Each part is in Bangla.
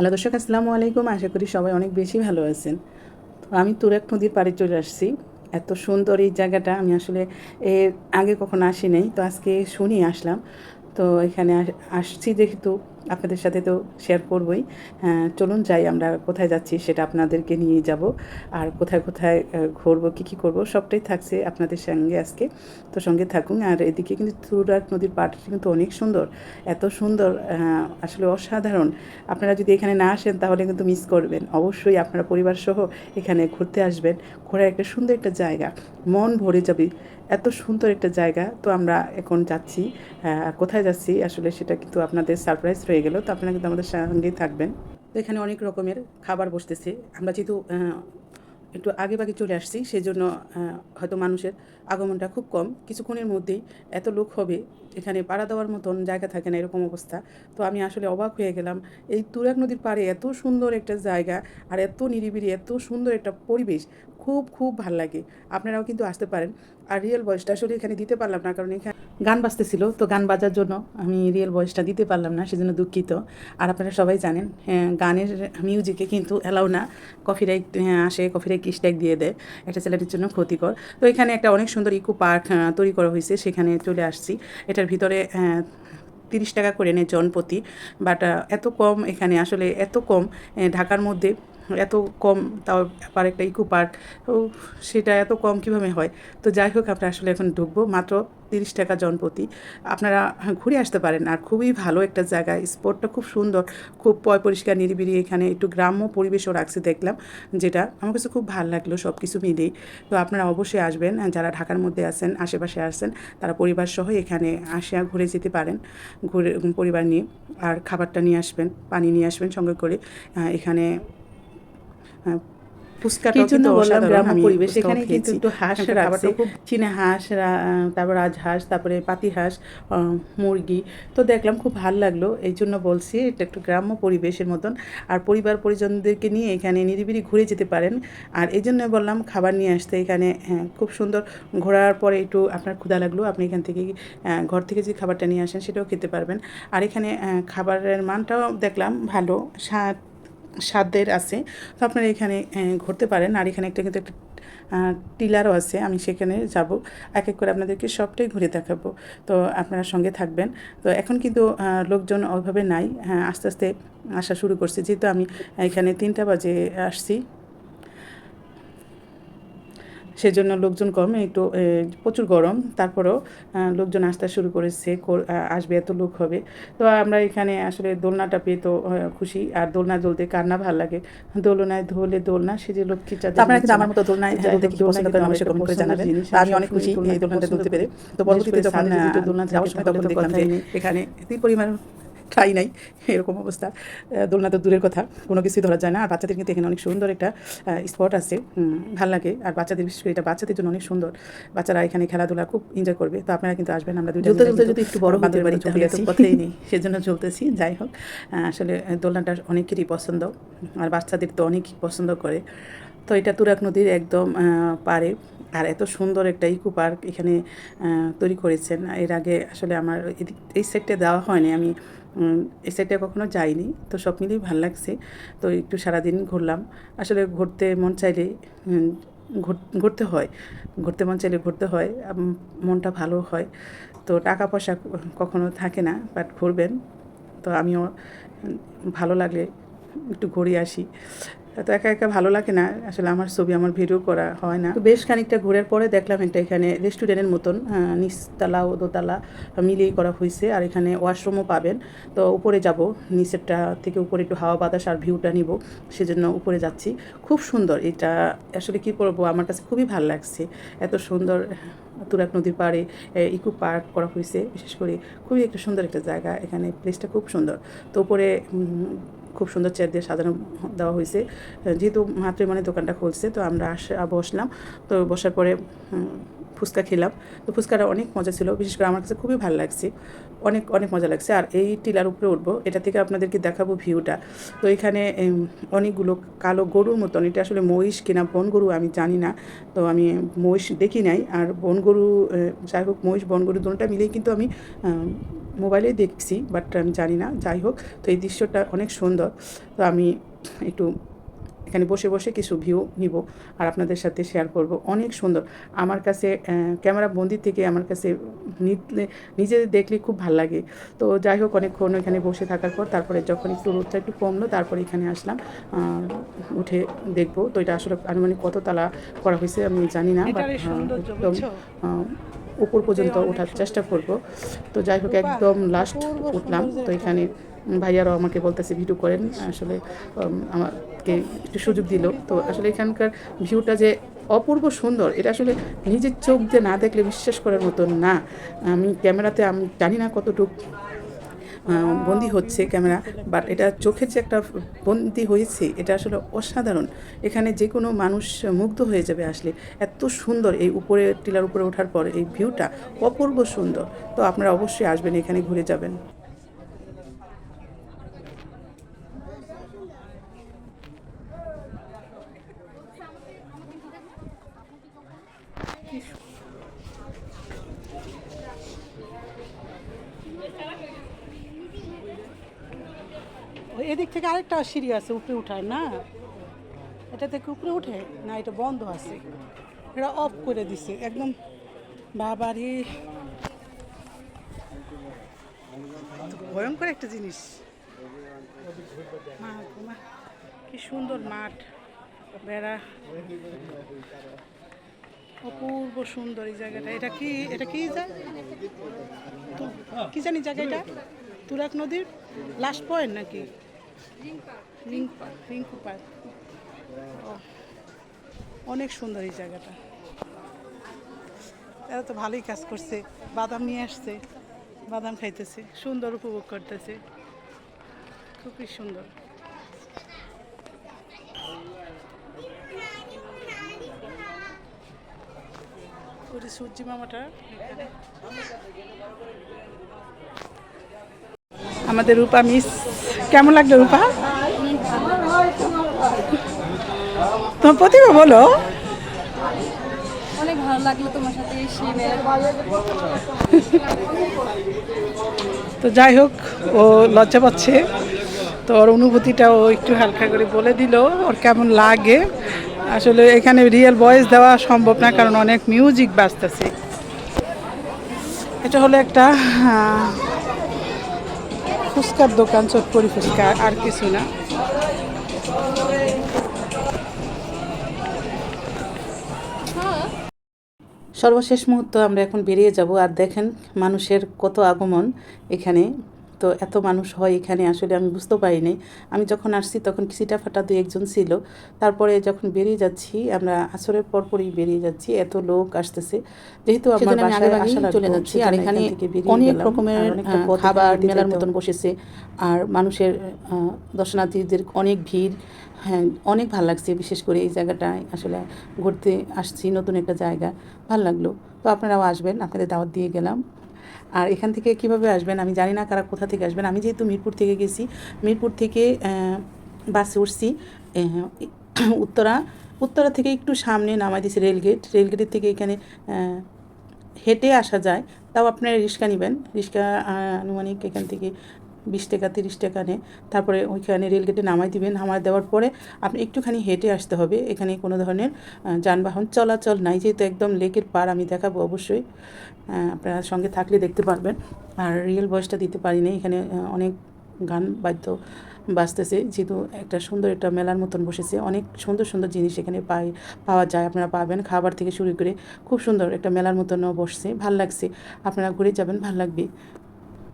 হ্যালো দর্শক, আসসালামু আলাইকুম। আশা করি সবাই অনেক বেশি ভালো আছেন। তো আমি তুরাক নদীর পাড়ে চলে আসছি। এত সুন্দর এই জায়গাটা, আমি আসলে এর আগে কখনো আসি নাই, তো আজকে শুনি আসলাম। তো এখানে আস- আসছি যেহেতু আপনাদের সাথে তো শেয়ার করবই। চলুন যাই, আমরা কোথায় যাচ্ছি সেটা আপনাদেরকে নিয়ে যাব। আর কোথায় কোথায় ঘুরবো, কী কী করব, সবটাই থাকছে আপনাদের সঙ্গে আজকে। তো সঙ্গে থাকুন, আর এদিকে কিন্তু তুরাক নদীর পাড়টা কিন্তু অনেক সুন্দর। এত সুন্দর আসলে অসাধারণ। আপনারা যদি এখানে না আসেন, তাহলে কিন্তু মিস করবেন। অবশ্যই আপনারা পরিবার সহ এখানে ঘুরতে আসবেন। ঘোরার একটা সুন্দর একটা জায়গা। মন ভরে যাবে। এত সুন্দর একটা জায়গা। তো আমরা এখন যাচ্ছি কোথায় যাচ্ছি আসলে সেটা কিন্তু আপনাদের সারপ্রাইজ রয়ে গেল। তো আপনারা কিন্তু আমাদের সঙ্গেই থাকবেন। তো এখানে অনেক রকমের খাবার বসতেছে। আমরা যেহেতু একটু আগে বাগে চলে আসছি সেই জন্য হয়তো মানুষের আগমনটা খুব কম। কিছুক্ষণের মধ্যেই এত লোক হবে, এখানে পাড়া দেওয়ার মতন জায়গা থাকে না এরকম অবস্থা। তো আমি আসলে অবাক হয়ে গেলাম, এই তুরাগ নদীর পাড়ে এত সুন্দর একটা জায়গা আর এত নিরিবিলি, এত সুন্দর একটা পরিবেশ, খুব খুব ভালো লাগে। আপনারাও কিন্তু আসতে পারেন। আর রিয়েল ভয়েসটা আসলে এখানে দিতে পারলাম না, কারণ এখানে গান বাজতেছিল তো গান বাজার জন্য আমি রিয়েল ভয়েসটা দিতে পারলাম না সেজন্য দুঃখিত। আর আপনারা সবাই জানেন হ্যাঁ, গানের মিউজিকে কিন্তু অ্যালাউ না। কপিরাইট আসে কপিরাইট স্ট্রাইক দিয়ে দেয় একটা ছেলেটির জন্য ক্ষতিকর। তো এখানে একটা অনেক সুন্দর ইকো পার্ক তৈরি করা হয়েছে সেখানে চলে আসছি। এটার ভিতরে তিরিশ টাকা করে নেয় জনপ্রতি বাট এত কম এখানে আসলে এত কম ঢাকার মধ্যে এত কম তাও আবার একটা ইকো পার্ক সেটা এত কম কীভাবে হয়? তো যাই হোক আমরা আসলে এখন ঢুকবো। মাত্র তিরিশ টাকা জনপ্রতি আপনারা ঘুরে আসতে পারেন। আর খুবই ভালো একটা জায়গা। স্পটটা খুব সুন্দর, খুব পয় পরিষ্কার, নিরিবিলি। এখানে একটু গ্রাম্য পরিবেশও রাখছে দেখলাম, যেটা আমার কাছে খুব ভালো লাগল সব কিছু মিলেই তো আপনারা অবশ্যই আসবেন। যারা ঢাকার মধ্যে আছেন, আশেপাশে আসছেন তারা পরিবার সহ এখানে আসিয়া ঘুরে যেতে পারেন। ঘুরে পরিবার নিয়ে আর খাবারটা নিয়ে আসবেন, পানি নিয়ে আসবেন সঙ্গে করে। এখানে ফুচকাটাও কিন্তু বললাম? অসাধারণ। গ্রাম্য আমি পরিবেশ? এখানে কিন্তু একটু হাঁস রাখছে। চীনা হাঁস তারপর রাজহাঁস তারপরে পাতি হাঁস মুরগি। তো দেখলাম খুব ভালো লাগল। এই জন্য বলছি এটা একটু গ্রাম্য পরিবেশের মতন। আর পরিবার পরিজনদেরকে নিয়ে এখানে নিরিবিলি ঘুরে যেতে পারেন। আর এই জন্য বললাম খাবার নিয়ে আসতে এখানে হ্যাঁ, খুব সুন্দর ঘোরার পরে একটু আপনার ক্ষুধা লাগল আপনি এখান থেকে ঘর থেকে যে খাবারটা নিয়ে আসেন সেটাও খেতে পারবেন। আর এখানে খাবারের মানটাও দেখলাম ভালো। স্বাদ স্বাদের আছে। তো আপনারা এখানে ঘুরতে পারেন। আর এখানে একটা কিন্তু একটা টিলারও আছে। আমি সেখানে যাব। এক এক করে আপনাদেরকে সবটাই ঘুরে দেখাবো। তো আপনারা সঙ্গে থাকবেন। তো এখন কিন্তু লোকজন অভাবে নাই। আস্তে আস্তে আসা শুরু করছে। যেহেতু আমি এখানে তিনটা বাজে আসছি। সেজন্য লোকজন কম একটু প্রচুর গরম। তারপরেও লোকজন আসতে শুরু করেছে আসবে এত লোক হবে। তো আমরা এখানে আসলে দোলনাটা পেয়ে তো খুশি। আর দোলনা দোলতে কার না ভালো লাগে? দোলনায় ধোলে দোলনা সে যে লক্ষ্মী আপনারা কিন্তু আমার মতো দোলনায় দোলতে কি পছন্দ করেন অবশ্যই কমেন্ট করে জানাবেন। আমি অনেক খুশি দোলনা এই দোলনাটা পছন্দ পেরে। তো পরবর্তীতে যখন দোলনা যাওয়ার সময় তখন দেখলাম যে এখানে পরিমাণ ঠাই নাই এরকম অবস্থা। দোলনা তো দূরের কথা কোনো কিছুই ধরা যায় না। আর বাচ্চাদের কিন্তু এখানে অনেক সুন্দর একটা স্পট আছে। ভালো লাগে। আর বাচ্চাদের বিশেষ করে এটা বাচ্চাদের জন্য অনেক সুন্দর। বাচ্চারা এখানে খেলাধুলা খুব এনজয় করবে। তো আপনারা কিন্তু আসবেন আমরা যদি একটু বড় হতে পারি তাহলে চলে তো। কথাই নেই। সেজন্য চলতেছি যাই হোক। আসলে দোলনাটা অনেকেরই পছন্দ। আর বাচ্চাদের তো অনেকই পছন্দ করে। তো এটা তুরাক নদীর একদম পারে আর এত সুন্দর একটা ইকো পার্ক এখানে তৈরি করেছেন। এর আগে আসলে আমার এদিক এই সাইডটা দেওয়া হয়নি। আমি এই সাইডটা কখনো যাইনি তো সব মিলেই ভালো লাগছে। তো একটু সারাদিন ঘুরলাম। আসলে ঘুরতে মন চাইলে ঘুরতে হয়। ঘুরতে মন চাইলে ঘুরতে হয়। মনটা ভালো হয়। তো টাকা পয়সা কখনো থাকে না বাট ঘুরবেন। তো আমিও ভালো লাগলে একটু ঘুরে আসি। তো একা একা ভালো লাগে না। আসলে আমার ছবি আমার ভিডিও করা হয় না। তো বেশ খানিকটা ঘোরার পরে দেখলাম একটা এখানে রেস্টুরেন্টের মতন আহ, নিচতলা ও দোতলা মিলিয়ে করা হয়েছে আর এখানে ওয়াশরুমও পাবেন। তো উপরে যাব নিচেরটা থেকে উপরে একটু হাওয়া বাতাস আর ভিউটা নিব। সেজন্য উপরে যাচ্ছি। খুব সুন্দর। এটা আসলে কি করব আমার কাছে খুবই ভালো লাগছে। এত সুন্দর তুরাক নদীর পাড়ে ইকো পার্ক করা হয়েছে বিশেষ করে খুবই একটা সুন্দর একটা জায়গা। এখানে প্লেসটা খুব সুন্দর। তো উপরে খুব সুন্দর চেয়ার দিয়ে সাজানো দেওয়া হয়েছে। যেহেতু মাত্রই মানে দোকানটা খুলছে, তো আমরা আসা বসলাম তো বসার পরে ফুচকা খেলাম। তো ফুচকাটা অনেক মজা ছিল, বিশেষ করে আমার কাছে খুবই ভালো লাগছে। অনেক অনেক মজা লাগছে। আর এই টিলার উপরে উঠবো, এটা থেকে আপনাদেরকে দেখাবো ভিউটা। তো এখানে অনেকগুলো কালো গরুর মতন, এটা আসলে মহিষ কিনা, বন গরু আমি জানি না। তো আমি মহিষ দেখি নাই। আর বন গরু যাই হোক, মহিষ, বন গরু দুটোটা মিলেই কিন্তু আমি মোবাইলে দেখছি, বাট আমি জানি না। যাই হোক, তো এই দৃশ্যটা অনেক সুন্দর। তো আমি একটু এখানে বসে বসে কিছু ভিউ নিব আর আপনাদের সাথে শেয়ার করব। অনেক সুন্দর। আমার কাছে ক্যামেরা বন্দি থেকে আমার কাছে নিজে দেখলে খুব ভালো লাগে। তো যাই হোক অনেকক্ষণ এখানে বসে থাকার পর তারপরে যখন একটু রোদটা একটু কমলো তারপরে এখানে আসলাম। উঠে দেখব। তো এটা আসলে আনুমানিক কত তালা করা হয়েছে আমি জানি না একদম উপর পর্যন্ত ওঠার চেষ্টা করব। তো যাই হোক একদম লাস্ট উঠলাম। তো এখানে ভাইয়ারাও আমাকে বলতেছে, ভিডিও করেন। আসলে আমাকে একটু সুযোগ দিল। তো আসলে এখানকার ভিউটা যে অপূর্ব সুন্দর, এটা আসলে নিজের চোখ দিয়ে না দেখলে বিশ্বাস করার মতন না। আমি ক্যামেরাতে, আমি জানি না কতটুকু বন্দি হচ্ছে ক্যামেরা, বাট এটা চোখের যে একটা বন্দি হয়েছে, এটা আসলে অসাধারণ। এখানে যে কোনো মানুষ মুগ্ধ হয়ে যাবে আসলে। এত সুন্দর এই উপরে, টিলার উপরে ওঠার পর এই ভিউটা অপূর্ব সুন্দর। তো আপনারা অবশ্যই আসবেন, এখানে ঘুরে যাবেন। এদিক থেকে আরেকটা সিঁড়ি আছে উপরে উঠায় না? এটা থেকে উপরে উঠে? না এটা বন্ধ আছে। এটা অফ করে দিছে একদম বাবারে। ভয়ঙ্কর একটা জিনিস। কি সুন্দর মাঠ বেড়া। অপূর্ব সুন্দর এই জায়গাটা। এটা কি এটা কি কি জানি জায়গাটা? তুরাক নদীর লাস্ট পয়েন্ট নাকি? রিঙ্কু পার্ক ও, অনেক সুন্দর এই জায়গাটা। এরা তো ভালোই কাজ করছে। বাদাম নিয়ে আসছে বাদাম খাইতেছে সুন্দর উপভোগ করতেছে। খুবই সুন্দর। ওই সূর্যি মামাটা। আমাদের রূপা মিস কেমন লাগল রূপা? তোমার প্রতিভা বলো। অনেক ভালো লাগল তোমার সাথে তো যাই হোক ও লজ্জা পাচ্ছে। তো ওর অনুভূতিটা ও একটু হালকা করে বলে দিল ওর কেমন লাগে। আসলে এখানে রিয়েল ভয়েস দেওয়া সম্ভব না কারণ অনেক মিউজিক বাজতেছে। এটা হলো একটা ফুচকার দোকান চটপরি ফুচকা আর কিছু না। সর্বশেষ মুহূর্ত আমরা এখন বেরিয়ে যাব, আর দেখেন মানুষের কত আগমন এখানে। তো এত মানুষ হয় এখানে আসলে আমি বুঝতে পারিনি। আমি যখন আসছি তখন সিটা ফাটা দুই একজন ছিল। তারপরে যখন বেরিয়ে যাচ্ছি আমরা আসরের পরপরই বেরিয়ে যাচ্ছি এত লোক আসতেছে। যেহেতু আমার বাসায় আসা চলে যাচ্ছি আর এখানে অনেক রকমের খাবার মেলার মতন বসেছে। আর মানুষের দর্শনার্থীদের অনেক ভিড়। হ্যাঁ অনেক ভালো লাগছে বিশেষ করে এই জায়গাটায় আসলে ঘুরতে আসছি নতুন একটা জায়গা। ভালো লাগল। তো আপনারাও আসবেন আপনাদের দাওয়াত দিয়ে গেলাম। আর এখান থেকে কীভাবে আসবেন? আমি জানি না কারা কোথা থেকে আসবেন। আমি যেহেতু মিরপুর থেকে গেছি, মিরপুর থেকে বাসে উঠছি উত্তরা উত্তরা থেকে একটু সামনে নামাই দিয়েছি রেলগেট। রেলগেটের থেকে এখানে হেঁটে আসা যায়। তাও আপনারা রিক্সা নেবেন। রিক্সা আনুমানিক এখান থেকে বিশ টাকা, তিরিশ টাকা নেয় তারপরে ওইখানে রেলগেটে নামাই দিবেন। নামাই দেওয়ার পরে আপনি একটুখানি হেঁটে আসতে হবে। এখানে কোনো ধরনের যানবাহন চলাচল নাই। যেহেতু একদম লেকের পার আমি দেখাবো অবশ্যই। আপনারা সঙ্গে থাকলে দেখতে পারবেন। আর রিয়েল বয়সটা দিতে পারি নাই। এখানে অনেক গান বাদ্য বাজতেছে। যেহেতু একটা সুন্দর একটা মেলার মতন বসেছে। অনেক সুন্দর সুন্দর জিনিস এখানে পাই, পাওয়া যায়। আপনারা পাবেন খাবার থেকে শুরু করে খুব সুন্দর একটা মেলার মতনও বসছে। ভালো লাগছে। আপনারা ঘুরে যাবেন, ভালো লাগবে।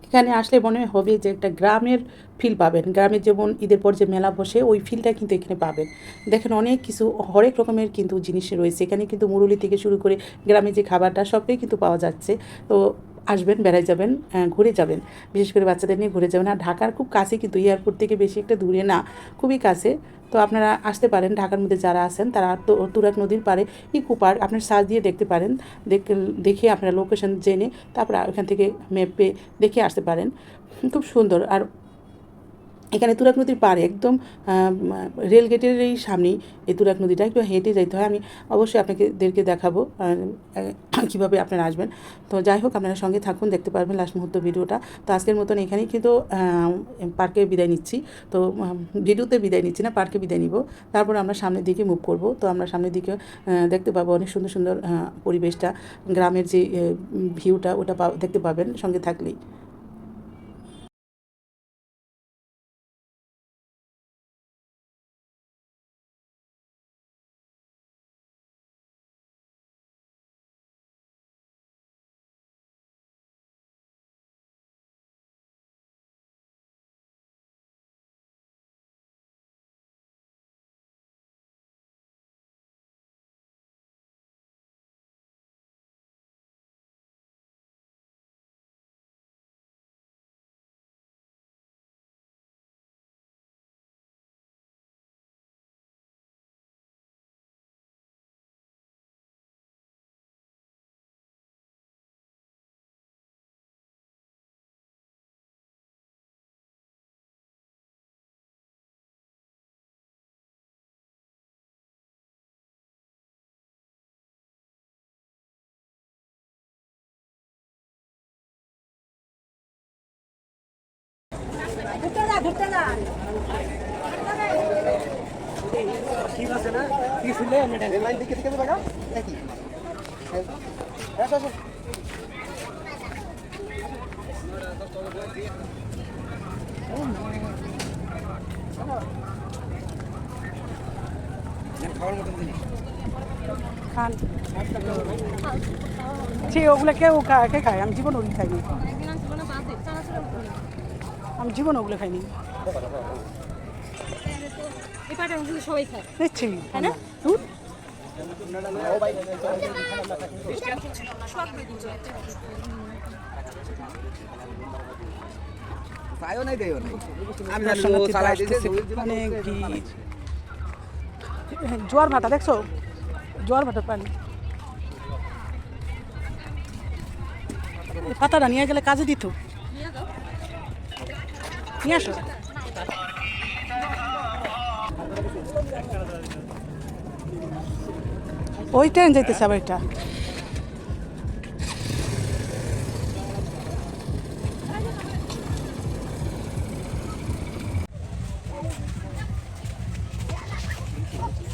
এখানে আসলে মনে হবে যে একটা গ্রামের ফিল পাবেন। গ্রামের যেমন ঈদের পর যে মেলা বসে, ওই ফিলটা কিন্তু এখানে পাবেন। দেখেন অনেক কিছু, হরেক রকমের কিন্তু জিনিস রয়েছে। এখানে কিন্তু মুরুলি থেকে শুরু করে গ্রামে যে খাবারটা, সবটাই কিন্তু পাওয়া যাচ্ছে। তো আসবেন বেড়াই যাবেন ঘুরে যাবেন। বিশেষ করে বাচ্চাদের নিয়ে ঘুরে যাবেন। আর ঢাকার খুব কাছে কিন্তু, এয়ারপোর্ট থেকে বেশি একটা দূরে না, খুবই কাছে। তো আপনারা আসতে পারেন, ঢাকার মধ্যে যারা আছেন তারা তুরাক নদীর পারে ইকো পার্ক, আপনার সার্চ দিয়ে দেখতে পারেন, দেখে আপনারা লোকেশন জেনে তারপরে ওখান থেকে ম্যাপে দেখে আসতে পারেন। খুব সুন্দর আর এখানে তুরাক নদীর পাড়ে একদম আহ, রেল গেটের এই সামনেই এই তুরাক নদীটা একটু হেঁটে যাইতে হয়। আমি অবশ্যই আপনাদেরকে দেখাবো কীভাবে আপনারা আসবেন। তো যাই হোক আপনারা সঙ্গে থাকুন দেখতে পারবেন লাস্ট মুহূর্ত ভিডিওটা। তো আজকের মতন এখানেই কিন্তু পার্কে বিদায় নিচ্ছি। তো ভিডিওতে বিদায় নিচ্ছি না পার্কে বিদায় নিব। তারপর আমরা সামনের দিকে মুভ করব। তো আমরা সামনের দিকে দেখতে পাবো অনেক সুন্দর সুন্দর পরিবেশটা গ্রামের যে ভিউটা ওটা দেখতে পাবেন সঙ্গে থাকলেই। খান। যে ওগুলো কেউ খায় কে খায়? আমি জীবন ওগুলো খাইনি। আমি জীবন ওগুলো খাইনি খায় না আমি জোয়ার ভাটা দেখছ জোয়ার ভাটার পানি পাতাটা নিয়ে গেলে কাজে দিত। নিয়ে আসো। ওই ট্রেন যাইতেছে আবার এটা।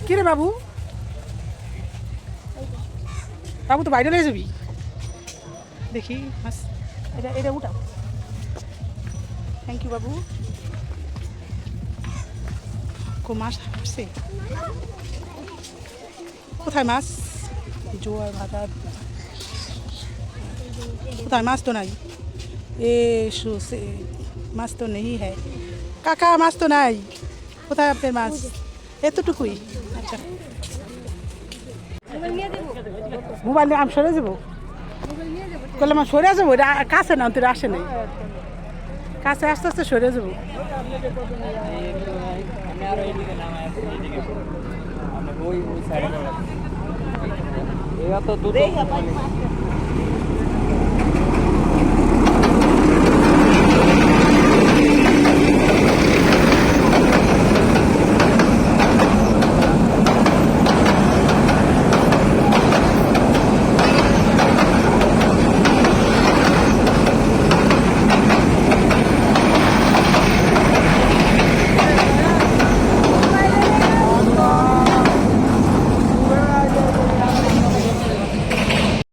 কিরে বাবু? বাবু, তো বাইরে লয়ে যাবি? দেখি এটা এটা উঠাও। থ্যাংক ইউ বাবু। কো মাছ আসছে কোথায় মাছ? জোয়ার ভাটা কোথায় মাছ তো নাই? এ সে মাছ তো নেই হ্যাঁ কাকা, মাছ তো নাই। কোথায় আপনার মাছ? এতটুকুই। আচ্ছা। মোবাইল নিয়ে আমি সরে যাব? করলে আমার সরে যাব? কাছে না তোর আসে নাই। কাছে আস্তে আস্তে সরে যাব। এরা তো দুটো